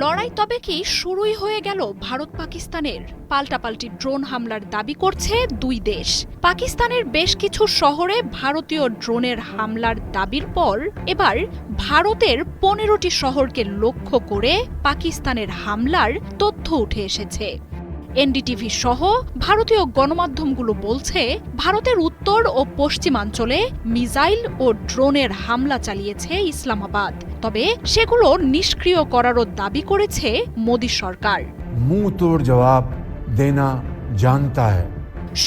লড়াই তবে কি শুরুই হয়ে গেল ভারত পাকিস্তানের পাল্টাপাল্টি ড্রোন হামলার দাবি করছে দুই দেশ। পাকিস্তানের বেশ কিছু শহরে ভারতীয় ড্রোনের হামলার দাবির পর এবার ভারতের পনেরোটি শহরকে লক্ষ্য করে পাকিস্তানের হামলার তথ্য উঠে এসেছে। এনডিটিভি সহ ভারতীয় গণমাধ্যমগুলো বলছে, ভারতের উত্তর ও পশ্চিমাঞ্চলে মিসাইল ও ড্রোনের হামলা চালিয়েছে ইসলামাবাদ। তবে সেগুলো নিষ্ক্রিয় করারও দাবি করেছে মোদী সরকার। জবাব দেনা জানতা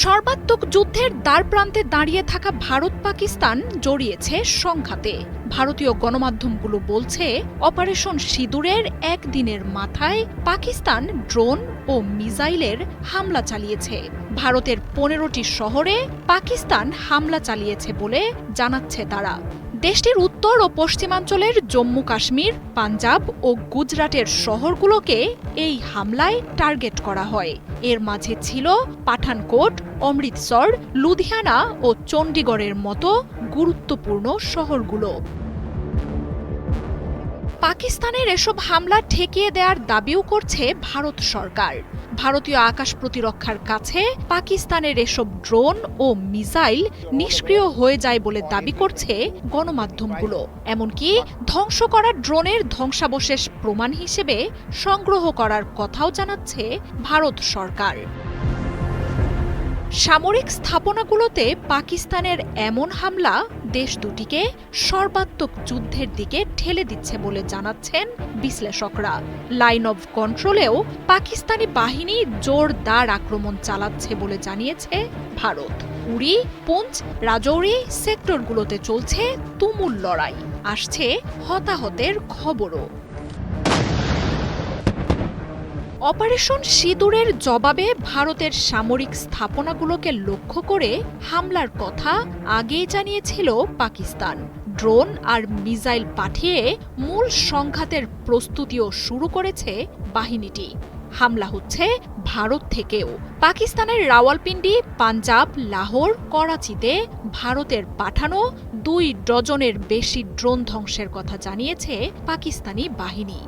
সর্বাত্মক যুদ্ধের দ্বার প্রান্তে দাঁড়িয়ে থাকা ভারত পাকিস্তান জড়িয়েছে সংঘাতে। ভারতীয় গণমাধ্যমগুলো বলছে, অপারেশন সিঁদুরের একদিনের মাথায় পাকিস্তান ড্রোন ও মিসাইলের হামলা চালিয়েছে। ভারতের পনেরোটি শহরে পাকিস্তান হামলা চালিয়েছে বলে জানাচ্ছে তারা। দেশটির উত্তর ও পশ্চিমাঞ্চলের জম্মু কাশ্মীর, পাঞ্জাব ও গুজরাটের শহরগুলোকে এই হামলায় টার্গেট করা হয়। এর মাঝে ছিল পাঠানকোট, অমৃতসর, লুধিয়ানা ও চণ্ডীগড়ের মতো গুরুত্বপূর্ণ শহরগুলো। পাকিস্তানের এসব হামলা ঠেকিয়ে দেওয়ার দাবিও করছে ভারত সরকার। ভারতীয় আকাশ প্রতিরক্ষার কাছে পাকিস্তানের এসব ড্রোন ও মিসাইল নিষ্ক্রিয় হয়ে যায় বলে দাবি করছে গণমাধ্যমগুলো। এমনকি ধ্বংস করা ড্রোনের ধ্বংসাবশেষ প্রমাণ হিসেবে সংগ্রহ করার কথাও জানাচ্ছে ভারত সরকার। সামরিক স্থাপনাগুলোতে পাকিস্তানের এমন হামলা দেশ দুটিকে সর্বাত্মক যুদ্ধের দিকে ঠেলে দিচ্ছে বলে জানাচ্ছেন বিশ্লেষকরা। লাইন অব কন্ট্রোলেও পাকিস্তানি বাহিনী জোরদার আক্রমণ চালাচ্ছে বলে জানিয়েছে ভারত। উড়ি পুঞ্চ রাজৌরি সেক্টরগুলোতে চলছে তুমুল লড়াই। আসছে হতাহতের খবরও। অপারেশন সিঁদুরের জবাবে ভারতের সামরিক স্থাপনাগুলোকে লক্ষ্য করে হামলার কথা আগেই জানিয়েছিল পাকিস্তান। ড্রোন আর মিসাইল পাঠিয়ে মূল সংঘাতের প্রস্তুতিও শুরু করেছে বাহিনীটি। হামলা হচ্ছে ভারত থেকেও। পাকিস্তানের রাওয়ালপিন্ডি, পাঞ্জাব, লাহোর, করাচিতে ভারতের পাঠানো দুই ডজনের বেশি ড্রোন ধ্বংসের কথা জানিয়েছে পাকিস্তানি বাহিনী।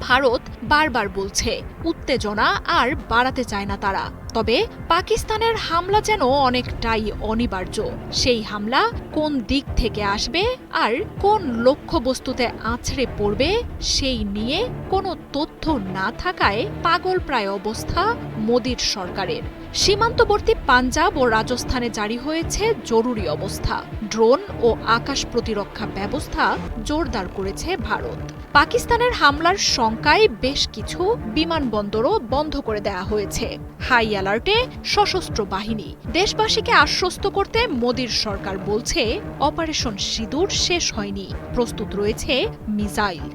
ভারত বারবার বলছে উত্তেজনা আর বাড়াতে চায় না তারা। তবে পাকিস্তানের হামলা যেন অনেকটাই অনিবার্য। সেই হামলা কোন দিক থেকে আসবে আর কোন লক্ষ্যবস্তুতে আছড়ে পড়বে, সেই নিয়ে কোনো তথ্য না থাকায় পাগল প্রায় অবস্থা মোদীর সরকারের। সীমান্তবর্তী পাঞ্জাব ও রাজস্থানে জারি হয়েছে জরুরি অবস্থা। ড্রোন ও আকাশ প্রতিরক্ষা ব্যবস্থা জোরদার করেছে ভারত। পাকিস্তানের হামলার শঙ্কায় বেশ কিছু বিমানবন্দরও বন্ধ করে দেওয়া হয়েছে। হাই অ্যালার্টে সশস্ত্র বাহিনী। দেশবাসীকে আশ্বস্ত করতে মোদীর সরকার বলছে, অপারেশন সিঁদুর শেষ হয়নি, প্রস্তুত রয়েছে মিসাইল।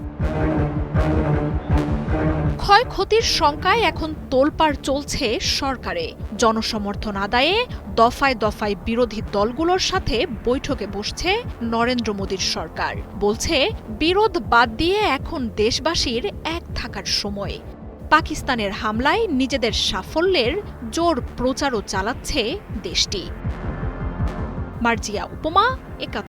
ক্ষয়ক্ষতির শঙ্কায় এখন তোলপাড় চলছে সরকারে। জনসমর্থন আদায়ে দফায় দফায় বিরোধী দলগুলোর সাথে বৈঠকে বসছে নরেন্দ্র মোদীর সরকার। বলছে, বিরোধ বাদ দিয়ে এখন দেশবাসীর এক থাকার সময়। পাকিস্তানের হামলায় নিজেদের সাফল্যের জোর প্রচারও চালাচ্ছে দেশটি। মার্জিয়া উপমা একা